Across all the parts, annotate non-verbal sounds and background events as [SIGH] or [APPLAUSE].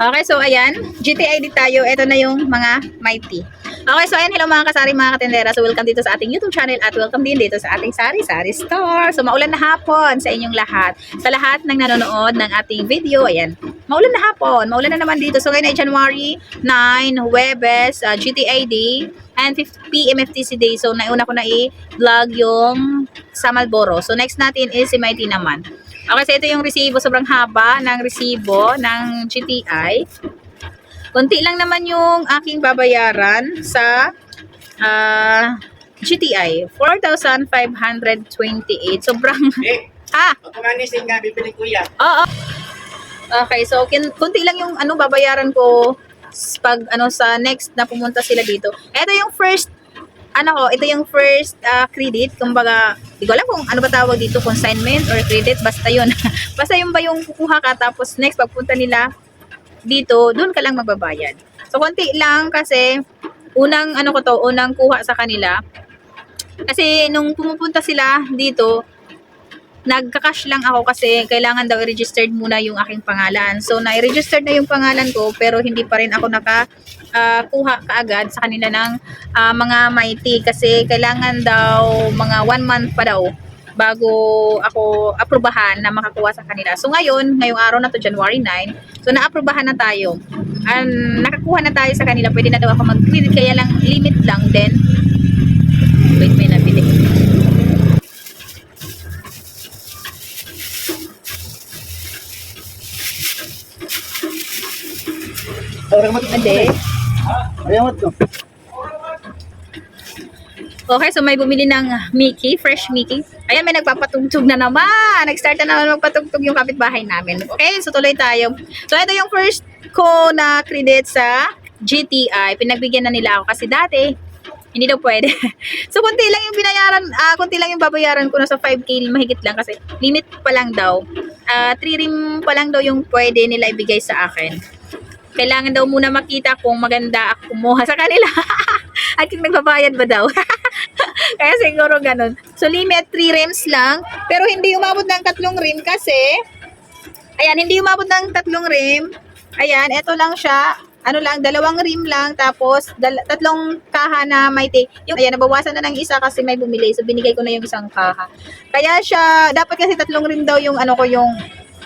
Okay, so ayan, GTI di tayo. Ito na yung mga mighty. Okay, so ayan, hello mga kasari, mga katendera. So welcome dito sa ating YouTube channel at welcome din dito sa ating Sari Sari Store. So maulan na hapon sa inyong lahat. Sa lahat ng nanonood ng ating video, ayan, maulan na hapon. Maulan na naman dito. So ngayon ay January 9, Webes, uh, GTI Day, and 5 PM FTC Day. So nauna ko na i-vlog yung sa Malboro. So next natin is si Mighty naman. Okay, so ito yung resibo. Sobrang haba ng resibo ng GTI. Konti lang naman yung aking babayaran sa ah, GTI. 4,528. Sobrang, Eh, [LAUGHS] ah, pag kumanising nga, bibili kuya. oo. Okay, so kin, konti lang yung ano babayaran ko pag ano sa next na pumunta sila dito. Ito yung first ano ko, ito yung first ah, credit, kumbaga, di ko alam kung ano ba tawag dito, consignment or credit, basta yun. [LAUGHS] basta yung ba yung kukuha ka, tapos next pagpunta nila dito, doon ka lang magbabayad. So, konti lang kasi, unang ano ko to, unang kuha sa kanila. Kasi nung pumupunta sila dito, nagka-cash lang ako kasi kailangan daw i-registered muna yung aking pangalan. So, na-registered na yung pangalan ko pero hindi pa rin ako naka ah, kuha kaagad sa kanila ng ah, mga mighty kasi kailangan daw mga one month pa daw bago ako aprubahan na makakuha sa kanila. So ngayon, ngayong araw na to January 9, so naaprubahan na tayo. And nakakuha na tayo sa kanila, pwede na daw ako mag-credit kaya lang limit lang din. Wait, may nabili. Orang mo Hindi. To. Okay, so may bumili ng Mickey, fresh Mickey. Ayan, may nagpapatugtog na naman. Nag-start na naman magpatugtog yung kapitbahay namin. Okay, so tuloy tayo. So ito yung first ko na credit sa GTI. Pinagbigyan na nila ako kasi dati, hindi daw pwede. [LAUGHS] so kunti lang yung binayaran, ah kunti lang yung babayaran ko na sa 5k mahigit lang kasi limit pa lang daw. Ah 3 rim pa lang daw yung pwede nila ibigay sa akin. Kailangan daw muna makita kung maganda ako kumuha sa kanila. [LAUGHS] At kung nagbabayad ba daw. [LAUGHS] Kaya siguro ganun. So, limit 3 rims lang. Pero hindi umabot ng tatlong rim kasi, ayan, hindi umabot ng tatlong rim. Ayan, eto lang siya. Ano lang, dalawang rim lang. Tapos, dal- tatlong kaha na may take. Yung, ayan, nabawasan na ng isa kasi may bumili. So, binigay ko na yung isang kaha. Kaya siya, dapat kasi tatlong rim daw yung ano ko yung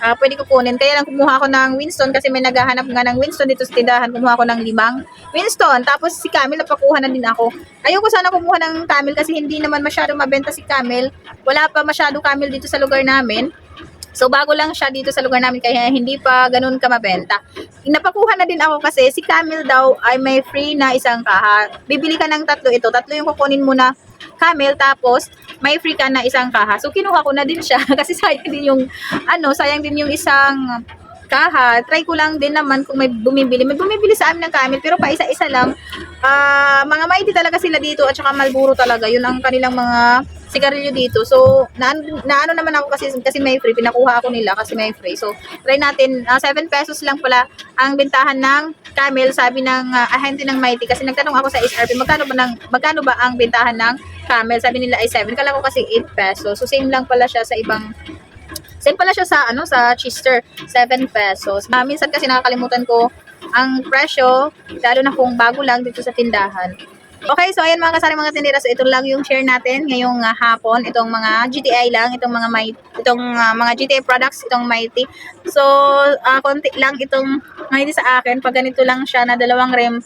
ah pwede ko kunin. Kaya lang kumuha ako ng Winston kasi may naghahanap nga ng Winston dito sa tindahan. Kumuha ako ng limang Winston. Tapos si Camille, napakuha na din ako. Ayoko sana kumuha ng Camille kasi hindi naman masyado mabenta si Camille. Wala pa masyado Camille dito sa lugar namin. So bago lang siya dito sa lugar namin kaya hindi pa ganun ka mabenta. Napakuha na din ako kasi si Camille daw ay may free na isang kaha. Bibili ka ng tatlo ito. Tatlo yung kukunin mo na Camel tapos may free ka na isang kaha. So kinuha ko na din siya [LAUGHS] kasi sayang din yung ano, sayang din yung isang kaha. Try ko lang din naman kung may bumibili. May bumibili sa amin ng camel pero pa isa-isa lang. Ah, mga mighty talaga sila dito at saka Malburo talaga. Yun ang kanilang mga sigarilyo dito. So, na, na ano naman ako kasi kasi may free. Pinakuha ako nila kasi may free. So, try natin. 7 pesos lang pala ang bentahan ng camel. Sabi ng ah, ahente ng mighty kasi nagtanong ako sa SRP magkano ba ng magkano ba ang bentahan ng camel? Sabi nila ay 7. Kala ko kasi 8 pesos. So, same lang pala siya sa ibang Same pala siya sa ano sa Chester, 7 pesos. Ah, minsan kasi nakakalimutan ko ang presyo, lalo na kung bago lang dito sa tindahan. Okay, so ayan mga kasari mga tindera, so ito lang yung share natin ngayong ah, hapon, itong mga GTI lang, itong mga may itong ah, mga GTI products, itong Mighty. So, ah, konti lang itong Mighty sa akin, pag ganito lang siya na dalawang rem,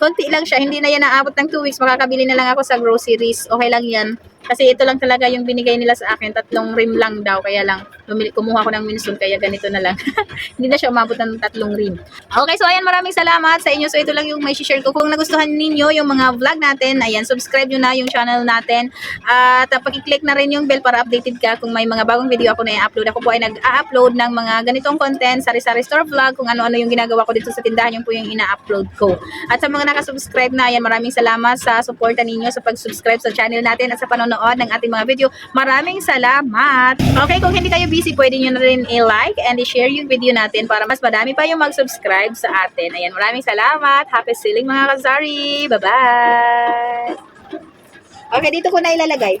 konti lang siya, hindi na yan naabot ng 2 weeks, makakabili na lang ako sa groceries, okay lang yan. Kasi ito lang talaga yung binigay nila sa akin, tatlong rim lang daw, kaya lang, bumili, kumuha ko ng Winston, kaya ganito na lang. [LAUGHS] hindi na siya umabot ng tatlong rim. Okay, so ayan, maraming salamat sa inyo. So ito lang yung may share ko. Kung nagustuhan ninyo yung mga vlog natin, ayan, subscribe nyo na yung channel natin. At uh, pakiclick na rin yung bell para updated ka kung may mga bagong video ako na i-upload. Ako po ay nag-a-upload ng mga ganitong content, sari-sari store vlog, kung ano-ano yung ginagawa ko dito sa tindahan, yung po yung ina-upload ko. At sa mga nakasubscribe na, ayan, maraming salamat sa suporta ninyo sa pag-subscribe sa channel natin at sa panonood ng ating mga video. Maraming salamat! Okay, kung hindi kayo busy, pwede nyo na rin i-like and i-share yung video natin para mas madami pa yung mag-subscribe sa atin. Ayan, maraming salamat! Happy selling mga kasari! Bye-bye! Okay, dito ko na ilalagay.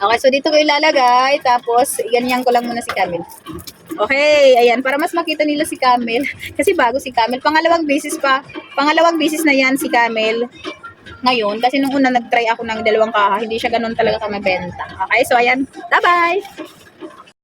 Okay, so dito ko ilalagay, tapos ganyan ko lang muna si Camille. Okay, ayan, para mas makita nila si Camel. [LAUGHS] Kasi bago si Camel. Pangalawang beses pa. Pangalawang beses na yan si Camel. Ngayon, kasi nung una nag-try ako ng dalawang kaha, hindi siya ganun talaga kamabenta. Okay, so ayan. Bye-bye!